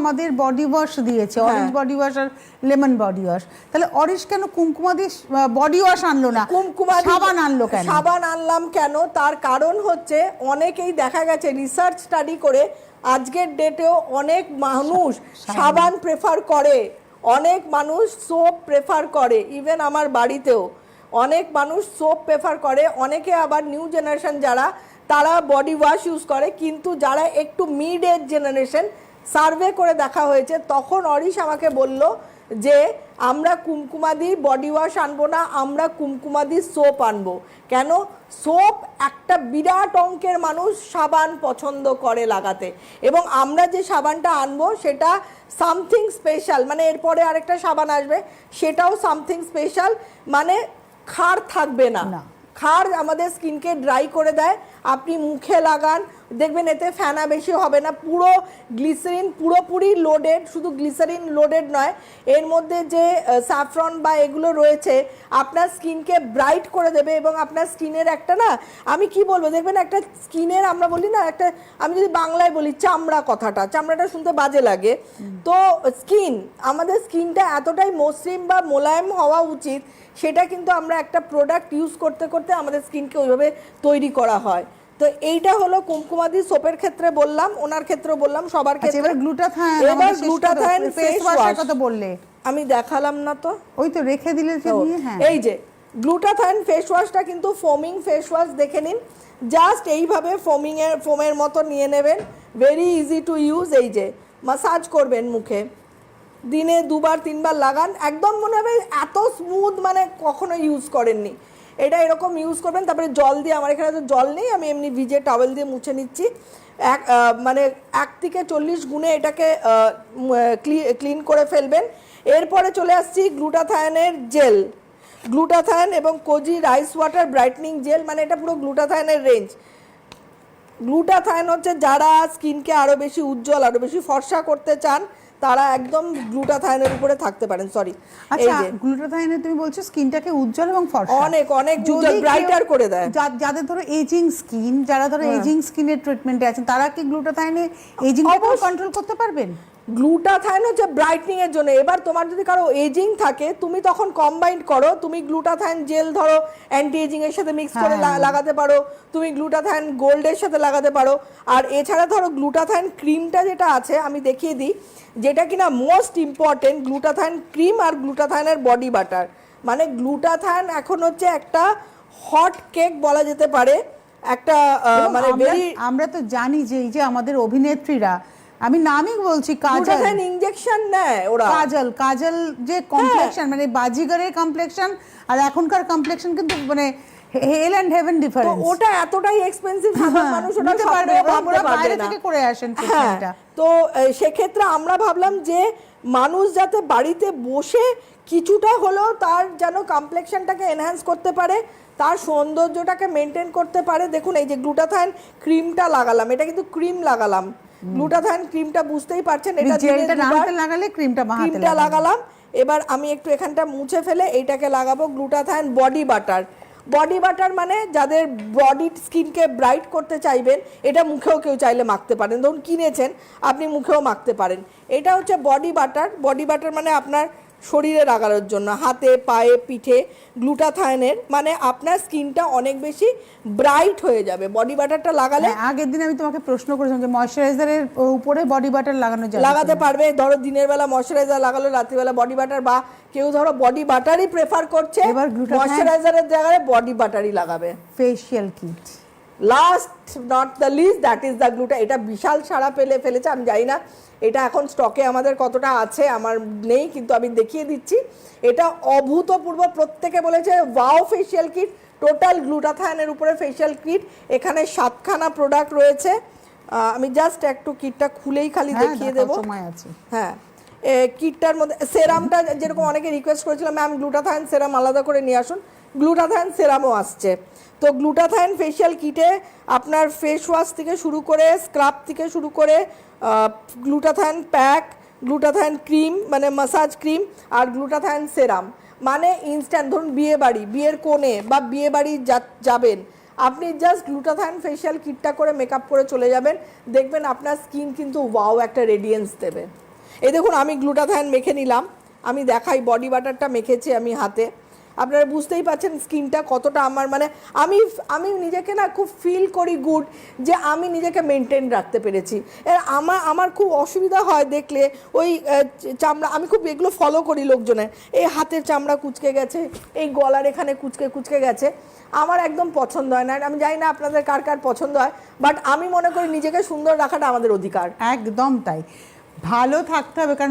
আমাদের body wash দিয়েছে orange body wash আর লেমন বডি ওয়াশ তাহলে অরিশ কেন কুমকুমাদি বডি ওয়াশ আনলো না? কুমকুমাদি সাবান আনলো কেন? সাবান আনলাম কেন? তার কারণ হচ্ছে অনেকেই দেখা গেছে রিসার্চ স্টাডি করে আজকের ডেটেও অনেক মানুষ সাবান। প্রেফার করে। অনেক মানুষ সোপ প্রেফার করে ইভেন আমার বাড়িতেও। অনেক মানুষ সোপ প্রেফার করে অনেকে আবার নিউ জেনারেশন যারা তারা বডি ওয়াশ ইউজ করে কিন্তু যারা একটু মিড এজ জেনারেশন সার্ভে করে দেখা হয়েছে তখন অরিশ আমাকে বলল যে আমরা কুমকুমাদি বডি ওয়াশ আনব না আমরা কুমকুমাদি সোপ আনব। কেন? সোপ একটা বিরাট অঙ্কের মানুষ সাবান পছন্দ করে লাগাতে। এবং আমরা যে সাবানটা আনব সেটা সামথিং স্পেশাল মানে এরপরে আরেকটা সাবান আসবে সেটাও সামথিং স্পেশাল মানে খার থাকবে না। খার আমাদের স্কিনকে ড্রাই করে দেয় আপনি মুখে লাগান দেখবেন এতে ফেনা বেশি হবে না পুরো গ্লিসারিন পুরোপুরি লোডেড শুধু গ্লিসারিন লোডেড নয় এর মধ্যে যে স্যাফরন বা এগুলো রয়েছে আপনার স্কিনকে ব্রাইট করে দেবে এবং আপনার স্কিনের একটা না আমি কি বলব দেখবেন একটা স্কিনের আমরা বলি না একটা আমি যদি বাংলায় বলি চামড়া কথাটা চামড়াটা শুনতে বাজে লাগে। তো স্কিন আমাদের স্কিনটা এতটাই মসৃণ বা মোলায়েম হওয়া উচিত সেটা কিন্তু আমরা একটা প্রোডাক্ট ইউজ করতে করতে আমাদের স্কিনকে ওইভাবে তৈরি করা হয়। তো এইটা হলো কুমকুমাদি সোপের ক্ষেত্রে বললাম ওনার ক্ষেত্রে বললাম সবার আচ্ছা ক্ষেত্রে। এবার গ্লুটাথায়ন এবার গ্লুটাথায়ন ফেস ওয়াশের কথা বললে। আমি দেখালাম না তো। ওই তো রেখে দিলে যে হ্যাঁ। এই যে গ্লুটাথায়ন ফেস ওয়াশটা কিন্তু ফোমিং ফেস ওয়াশ দেখে নিন। জাস্ট এইভাবে ফোমিং এর ফোমের মতো নিয়ে নেবেন। ভেরি ইজি টু ইউজ এই যে মাসাজ করবেন মুখে। দিনে দুবার তিনবার লাগান। একদম মনে হবে এত স্মুথ মানে কখনো ইউজ করেননি। এটা এরকম ইউজ করবেন, তারপরে জল দিয়ে, আমার এখানে তো জল নেই, আমি এমনি ভিজে টাওয়েল দিয়ে মুছে নিচ্ছি। এক মানে এক থেকে চল্লিশ গুণে এটাকে ক্লিন করে ফেলবেন। এরপরে চলে আসছি গ্লুটাথায়নের জেল গ্লুটাথায়ন এবং koji rice water brightening gel মানে এটা পুরো গ্লুটাথায়নের রেঞ্জ গ্লুটাথায়ন হচ্ছে যারা স্কিনকে আরও বেশি উজ্জ্বল, আরও বেশি ফর্সা করতে চান তারা একদম গ্লুটাথায়নের উপরে থাকতে পারেন সরি এই আচ্ছা যে। গ্লুটাথায়নে তুমি বলছো স্কিনটাকে উজ্জ্বল এবং ফর্সা। অনেক, অনেক উজ্জ্বল, ব্রাইটার করে দেয়। যাদের ধরো এজিং স্কিন যারা ধরো এজিং স্কিনের ট্রিটমেন্টে আছেন তারা কি গ্লুটাথায়নে এজিং কন্ট্রোল করতে পারবেন? গ্লুটাথায়ন হচ্ছে ব্রাইটনিংয়ের জন্য। এবার তোমার যদি কারও এজিং থাকে তুমি তখন কম্বাইন করো। তুমি গ্লুটাথায়ন জেল ধরো অ্যান্টি এজিং এর সাথে মিক্স করে হ্যাঁ। লাগাতে পারো। তুমি গ্লুটাথায়ন গোল্ডের সাথে লাগাতে পারো। আর এছাড়া ধরো গ্লুটাথায়ন ক্রিমটা যেটা আছে আমি দেখিয়ে দিই যেটা কিনা মোস্ট ইম্পর্টেন্ট গ্লুটাথায়ন ক্রিম আর গ্লুটাথায়নের বডি বাটার মানে গ্লুটাথায়ন এখন হচ্ছে একটা হট কেক বলা যেতে পারে। একটা মানে আমরা তো জানি যে এই যে আমাদের অভিনেত্রীরা আমি নামই বলছি কাজল। ইনজেকশন নেয় ওরা। কাজল কাজল যে কমপ্লেকশন মানে বাজিগরের কমপ্লেকশন আর এখনকার কমপ্লেকশন কিন্তু মানে হেল এন্ড হেভেন ডিফারেন্স ওটা এতটাই এক্সপেন্সিভ মানুষ ওটা পারবে পারবে বাইরে থেকে করে আসেন হ্যাঁ তো সেক্ষেত্রে আমরা ভাবলাম যে মানুষ যাতে বাড়িতে বসে কিছুটা হলেও তার যেন কমপ্লেকশনটাকে এনহ্যান্স করতে পারে তার সৌন্দর্যটাকে মেনটেন করতে পারে। দেখুন এই যে গ্লুটাথায়ন ক্রিমটা লাগালাম এটা কিন্তু ক্রিম লাগালাম। গ্লুটাথায়ন ক্রিমটা বুঝতেই পারছেন এটা জেলটা নাড়াতে লাগালে ক্রিমটা মাহাতে ক্রিমটা লাগালাম এবার আমি একটু এখানটা মুছে ফেলে এইটাকে লাগাবো glutathione body butter. Body butter মানে যাদের বডি স্কিনকে ব্রাইট করতে চাইবেন এটা মুখেও কেউ চাইলে মাখতে পারেন। ধরুন কিনেছেন আপনি মুখেও মাখতে পারেন। এটা হচ্ছে বডি বাটার। বডি বাটার মানে আপনার শরীরে লাগানোর জন্য হাতে পায়ে পিঠে গ্লুটাথায়নের মানে আপনার স্কিনটা অনেক বেশি ব্রাইট হয়ে যাবে। বডি বাটারটা লাগালে হ্যাঁ, আগের দিন আমি তোমাকে প্রশ্ন করেছিলাম যে ময়শ্চারাইজারের উপরে বডি বাটার লাগানো যায় লাগাতে পারবে। ধরো দিনের বেলা ময়শ্চারাইজার লাগালো রাত্রিবেলা বডি বাটার বা কেউ ধরো বডি বাটারই প্রেফার করছে এবার ময়শ্চারাইজারের জায়গায় বডি বাটারই লাগাবে। Facial kit last not the least that is the gluta এটা বিশাল সারা পেলে ফেলেছে আমি জানি না। এটা এখন স্টকে আমাদের কতটা আছে আমার নেই কিন্তু আমি দেখিয়ে দিচ্ছি। এটা অভূতপূর্ব প্রত্যেকে বলেছে ওয়াও ফেশিয়াল কিট টোটাল গ্লুটাথায়নের উপরে ফেশিয়াল কিট এখানে সাতখানা প্রোডাক্ট রয়েছে। আমি জাস্ট একটু কিটটা খুলেই খালি হ্যাঁ দেখিয়ে দেবো। হ্যাঁ। কিটটার মধ্যে সেরামটা যেরকম অনেকে রিকোয়েস্ট করেছিলাম ম্যাম গ্লুটাথায়ন সেরাম আলাদা করে নিয়ে আসুন। গ্লুটাথায়ন সেরামও আসছে। তো গ্লুটাথায়ন ফেশিয়াল কিটে আপনার ফেস ওয়াশ থেকে শুরু করে স্ক্রাব থেকে শুরু করে গ্লুটাথায়ন প্যাক গ্লুটাথায়ন ক্রিম মানে মাসাজ ক্রিম আর গ্লুটাথায়ন সেরাম মানে ইনস্ট্যান্ট ধরুন বিয়ে বাড়ি, বিয়ের কোণে বা বিয়ে বাড়ি যাবেন, আপনি জাস্ট গ্লুটাথায়ন ফেশিয়াল কিটটা করে মেকআপ করে চলে যাবেন, দেখবেন আপনার স্কিন কিন্তু ওয়াও একটা রেডিয়েন্স দেবে। এই দেখুন আমি গ্লুটাথায়ন মেখে নিলাম, আমি দেখাই বডি বাটারটা মেখেছি আমি হাতে। আপনারা বুঝতেই পারছেন স্কিনটা কতটা আমার মানে আমি আমি নিজেকে না খুব ফিল করি গুড যে আমি নিজেকে মেনটেন রাখতে পেরেছি। আমার আমার খুব অসুবিধা হয় দেখলে ওই চামড়া, আমি খুব এগুলো ফলো করি লোকজনের। এই হাতের চামড়া কুচকে গেছে, এই গলার এখানে কুচকে কুচকে গেছে। আমার একদম পছন্দ হয় না, আমি জানি না আপনাদের কার কার পছন্দ হয় বাট আমি মনে করি নিজেকে সুন্দর রাখাটা আমাদের অধিকার। একদম তাই। ভালো থাকতে হবে, কারণ